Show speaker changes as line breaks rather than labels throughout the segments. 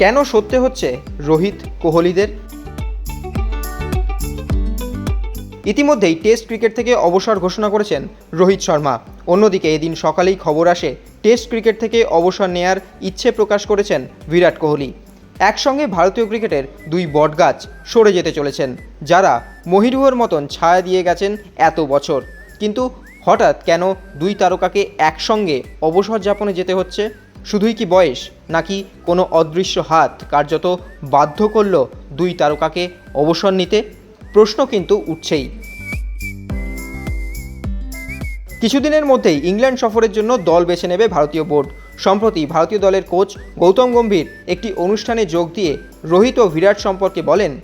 কেন সত্যি হচ্ছে রোহিত কোহলিদের? ইতিমধ্যেই টেস্ট ক্রিকেট থেকে অবসর ঘোষণা করেছেন রোহিত শর্মা। অন্যদিকে এদিন সকালেই খবর আসে, টেস্ট ক্রিকেট থেকে অবসর নেয়ার ইচ্ছে প্রকাশ করেছেন বিরাট কোহলি। একসঙ্গে ভারতীয় ক্রিকেটের দুই বটগাছ সরে যেতে চলেছেন, যারা মহিরুহর মতন ছায়া দিয়ে গেছেন এত বছর। কিন্তু হঠাৎ কেন দুই তারকাকে একসঙ্গে অবসর যাপনে যেতে হচ্ছে? শুধুই কি বয়স, নাকি কোনো অদৃশ্য হাত কার্যত বাধ্য করল দুই তারকাকে অবসর নিতে? প্রশ্ন কিন্তু উঠছেই। কিছুদিনের মধ্যেই ইংল্যান্ড সফরের জন্য দল বেছে নেবে ভারতীয় বোর্ড। সম্প্রতি ভারতীয় দলের কোচ গৌতম গম্ভীর একটি অনুষ্ঠানে যোগ দিয়ে রোহিত ও বিরাট সম্পর্কে বলেন,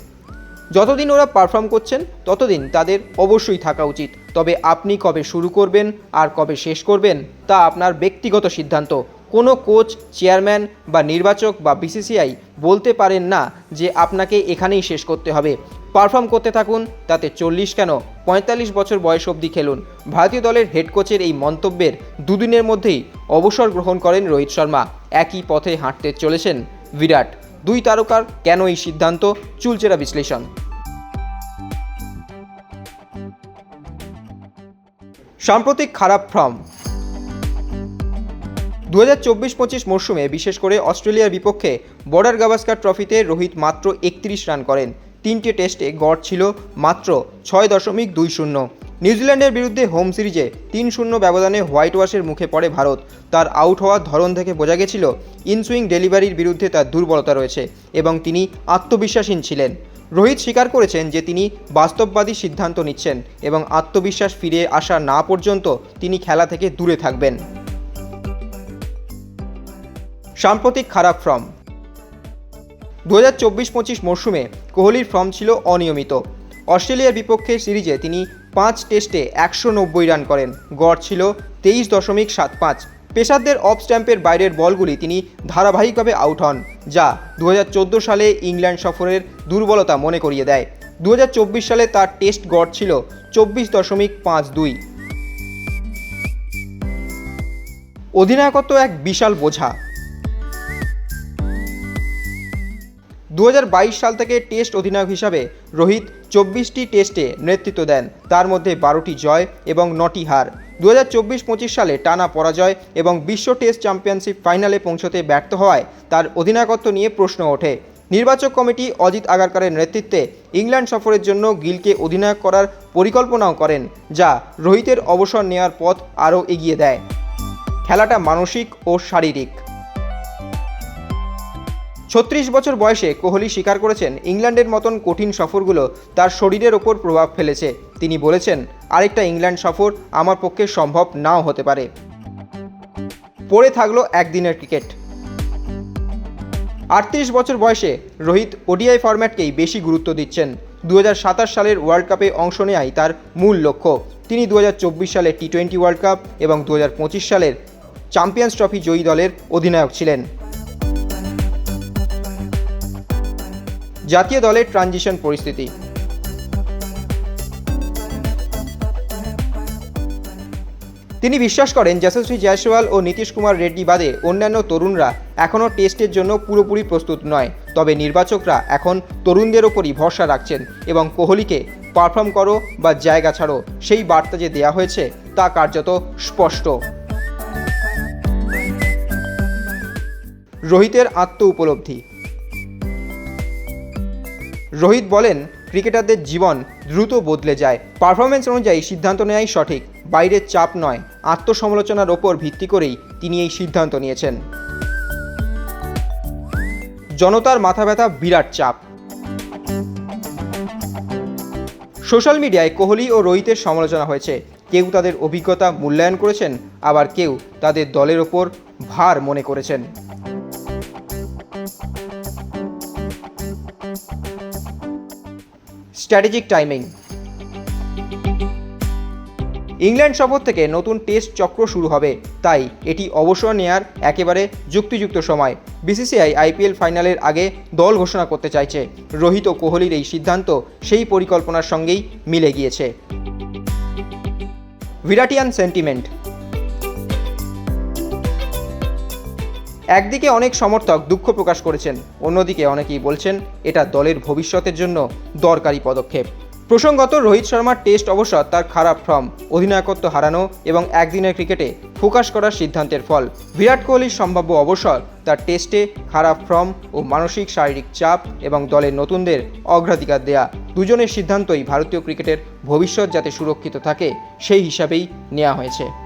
যতদিন ওরা পারফর্ম করছেন, ততদিন তাদের অবশ্যই থাকা উচিত। তবে আপনি কবে শুরু করবেন আর কবে শেষ করবেন, তা আপনার ব্যক্তিগত সিদ্ধান্ত। কোনো কোচ, চেয়ারম্যান বা নির্বাচক বা বিসিসিআই বলতে পারেন না যে আপনাকে এখানেই শেষ করতে হবে। পারফর্ম করতে থাকুন, তাতে চল্লিশ কেন? পঁয়তাল্লিশ বছর বয়স অবধি খেলুন। ভারতীয় দলের হেড কোচের এই মন্তব্যের দুদিনের মধ্যেই অবসর গ্রহণ করেন রোহিত শর্মা। একই পথে হাঁটতে চলেছেন বিরাট। দুই তারকার কেন এই সিদ্ধান্ত? চুলচেরা বিশ্লেষণ। সাম্প্রতিক খারাপ ফর্ম। দু হাজার চব্বিশ পঁচিশ মরশুমে, বিশেষ করে অস্ট্রেলিয়ার বিপক্ষে বর্ডার গাভাস্কার ট্রফিতে রোহিত মাত্র একত্রিশ রান করেন। তিনটে টেস্টে গড় ছিল মাত্র ছয় দশমিক দুই শূন্য। নিউজিল্যান্ডের বিরুদ্ধে হোম সিরিজে তিন শূন্য ব্যবধানে হোয়াইট ওয়াশের মুখে পড়ে ভারত। তার আউট হওয়ার ধরন থেকে বোঝা গেছিল, ইনসুইং ডেলিভারির বিরুদ্ধে তার দুর্বলতা রয়েছে এবং তিনি আত্মবিশ্বাসীন ছিলেন। রোহিত স্বীকার করেছেন যে তিনি বাস্তববাদী সিদ্ধান্ত নিচ্ছেন এবং আত্মবিশ্বাস ফিরে আসা না পর্যন্ত তিনি খেলা থেকে দূরে থাকবেন। সাম্প্রতিক খারাপ ফর্ম। দু হাজার চব্বিশ পঁচিশ মরশুমে কোহলির ফর্ম ছিল অনিয়মিত। অস্ট্রেলিয়ার বিপক্ষে সিরিজে তিনি পাঁচ টেস্টে একশো নব্বই রান করেন। গড় ছিল তেইশ দশমিক সাত পাঁচ। পেশারদের অফ স্ট্যাম্পের বাইরের বলগুলি তিনি ধারাবাহিকভাবে আউট হন, যা দু হাজার চোদ্দ সালে ইংল্যান্ড সফরের দুর্বলতা মনে করিয়ে দেয়। দু হাজার চব্বিশ সালে তার টেস্ট গড় ছিল চব্বিশ দশমিক পাঁচ দুই। অধিনায়কত্ব এক বিশাল বোঝা। দু হাজার বাইশ সাল থেকে টেস্ট অধিনায়ক হিসাবে রোহিত চব্বিশটি টেস্টে নেতৃত্ব দেন। তার মধ্যে বারোটি জয় এবং নটি হার। দু হাজার সালে টানা পরাজয় এবং বিশ্ব টেস্ট চ্যাম্পিয়নশিপ ফাইনালে পৌঁছতে ব্যর্থ হওয়ায় তার অধিনায়কত্ব নিয়ে প্রশ্ন ওঠে। নির্বাচক কমিটি অজিত আগারকারের নেতৃত্বে ইংল্যান্ড সফরের জন্য গিলকে অধিনায়ক করার পরিকল্পনাও করেন, যা রোহিতের অবসর নেওয়ার পথ আরও এগিয়ে দেয়। খেলাটা মানসিক ও শারীরিক। ছত্রিশ বছর বয়সে কোহলি স্বীকার করেছেন, ইংল্যান্ডের মতন কঠিন সফরগুলো তার শরীরের ওপর প্রভাব ফেলেছে। তিনি বলেছেন, আরেকটা ইংল্যান্ড সফর আমার পক্ষে সম্ভব নাও হতে পারে। পড়ে থাকল একদিনের ক্রিকেট। আটত্রিশ বছর বয়সে রোহিত ওডিআই ফরম্যাটকেই বেশি গুরুত্ব দিচ্ছেন। দু হাজার সাতাশ সালের ওয়ার্ল্ড কাপে অংশ নেওয়াই তার মূল লক্ষ্য। তিনি দু হাজার চব্বিশ সালে টি টোয়েন্টি ওয়ার্ল্ড কাপ এবং দু হাজার পঁচিশ সালের চ্যাম্পিয়ন্স ট্রফি জয়ী দলের অধিনায়ক ছিলেন। জাতীয় দলের ট্রানজিশন পরিস্থিতি। তিনি বিশ্বাস করেন, যশস্বী জয়সওয়াল ও নীতিশ কুমার রেড্ডি বাদে অন্যান্য তরুণরা এখনও টেস্টের জন্য পুরোপুরি প্রস্তুত নয়। তবে নির্বাচকরা এখন তরুণদের ওপরই ভরসা রাখছেন এবং কোহলিকে পারফর্ম করো বা জায়গা ছাড়ো, সেই বার্তা যে দেওয়া হয়েছে তা কার্যত স্পষ্ট। রোহিতের আত্ম উপলব্ধি। রোহিত বলেন, ক্রিকেটারদের জীবন দ্রুত বদলে যায়। পারফরমেন্স অনুযায়ী সিদ্ধান্ত নেওয়াই সঠিক, বাইরের চাপ নয়। আত্মসমালোচনার ওপর ভিত্তি করেই তিনি এই সিদ্ধান্ত নিয়েছেন। জনতার মাথা ব্যথা বিরাট চাপ। সোশ্যাল মিডিয়ায় কোহলি ও রোহিতের সমালোচনা হয়েছে। কেউ তাদের অভিজ্ঞতা মূল্যায়ন করেছেন, আবার কেউ তাদের দলের ওপর ভার মনে করেছেন। স্ট্র্যাটেজিক টাইমিং ইংল্যান্ড সফর থেকে নতুন টেস্ট চক্র শুরু হবে, তাই এটি অবসর নেয়ার একেবারে যুক্তিযুক্ত সময়। বিসিসিআই আইপিএল ফাইনালের আগে দল ঘোষণা করতে চাইছে। রোহিত ও কোহলির এই সিদ্ধান্ত সেই পরিকল্পনার সঙ্গেই মিলে গিয়েছে। ভিরাটিয়ান সেন্টিমেন্ট একদিকে অনেক সমর্থক দুঃখ প্রকাশ করেছেন, অন্যদিকে অনেকেই বলছেন এটা দলের ভবিষ্যতের জন্য দরকারি পদক্ষেপ। প্রসঙ্গত রোহিত শর্মার টেস্ট অবসর তার খারাপ ফর্ম, অধিনায়কত্ব হারানো এবং একদিনের ক্রিকেটে ফোকাস করার সিদ্ধান্তের ফল। বিরাট কোহলির সম্ভাব্য অবসর, তার টেস্টে খারাপ ফর্ম ও মানসিক শারীরিক চাপ এবং দলের নতুনদের অগ্রাধিকার দেয়া দুজনের সিদ্ধান্তই ভারতীয় ক্রিকেটের ভবিষ্যৎ যাতে সুরক্ষিত থাকে, সেই হিসাবেই নেওয়া হয়েছে।